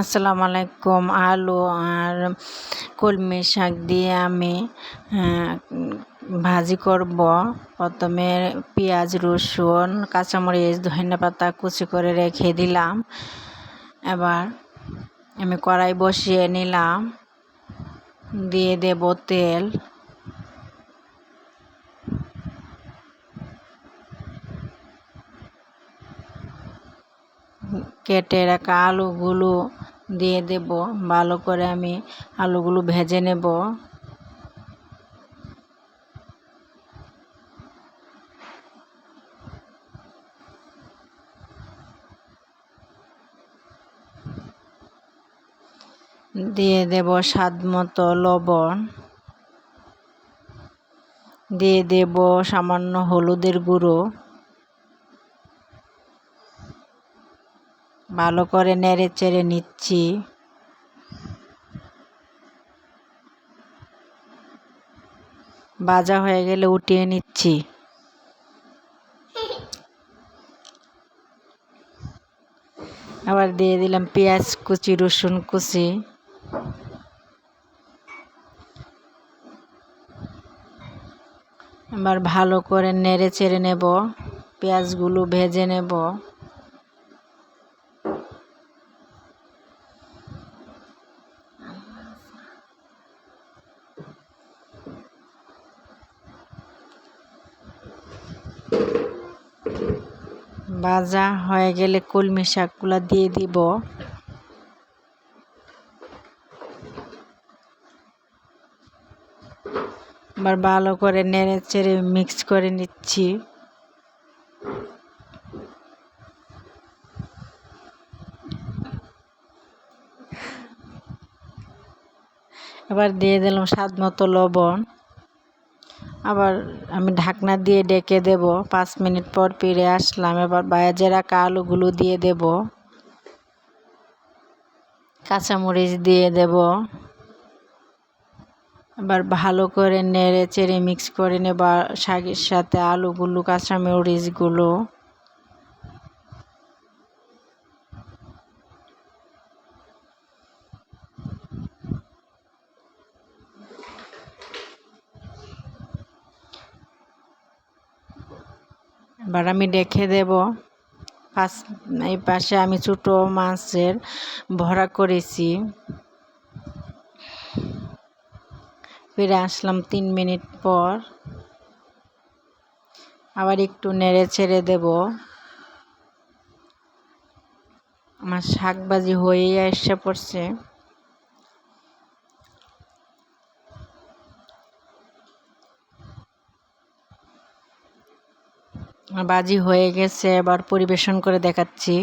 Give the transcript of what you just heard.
আসসালামু আলাইকুম আলু আর কলমি শাক দিয়ে আমি ভাজি করব। প্রথমে পেঁয়াজ, রসুন, কাঁচামরিচ ধনিয়া পাতা কুচি করে রেখে দিলাম। এবার আমি কড়াই বসিয়ে নিলাম। দিয়ে দেব তেল। কেটে রাখা আলুগুলো দিয়ে দেব। ভালো করে আমি আলুগুলো ভেজে নেব। দিয়ে দেব স্বাদ মতো লবণ। দিয়ে দেব সামান্য হলুদের গুঁড়ো। ভালো করে নেড়ে চেড়ে নিচ্ছি। ভাজা হয়ে গেলে উঠিয়ে নিচ্ছি। আবার দিয়ে দিলাম পেঁয়াজ কুচি, রসুন কুচি। আবার ভালো করে নেড়ে চেড়ে নেব, পেঁয়াজগুলো ভেজে নেব। ভাজা হয়ে গেলে কলমি শাকগুলো দিয়ে দিব। আবার ভালো করে নেড়ে চেড়ে মিক্স করে নিচ্ছি। এবার দিয়ে দিলাম স্বাদ মতো লবণ। আবার আমি ঢাকনা দিয়ে ডেকে দেব। পাঁচ মিনিট পর ফিরে আসলাম। এবার বায়াজে রাখা আলুগুলো দিয়ে দেব। কাঁচামরিচ দিয়ে দেব। এবার ভালো করে নেড়ে চেড়ে মিক্স করে নেব শাকের সাথে আলুগুলো, কাঁচামরিচগুলো। এবার আমি রেখে দেব। পাশ, এই পাশে আমি ছোটো মাছের ভরা করেছি। ফিরে আসলাম তিন মিনিট পর। আবার একটু নেড়ে ছেড়ে দেব। আমার শাকবাজি হয়েই এসে পড়ছে। বাজি হয়ে গেছে এবার পরিবেশন করে দেখাচ্ছি।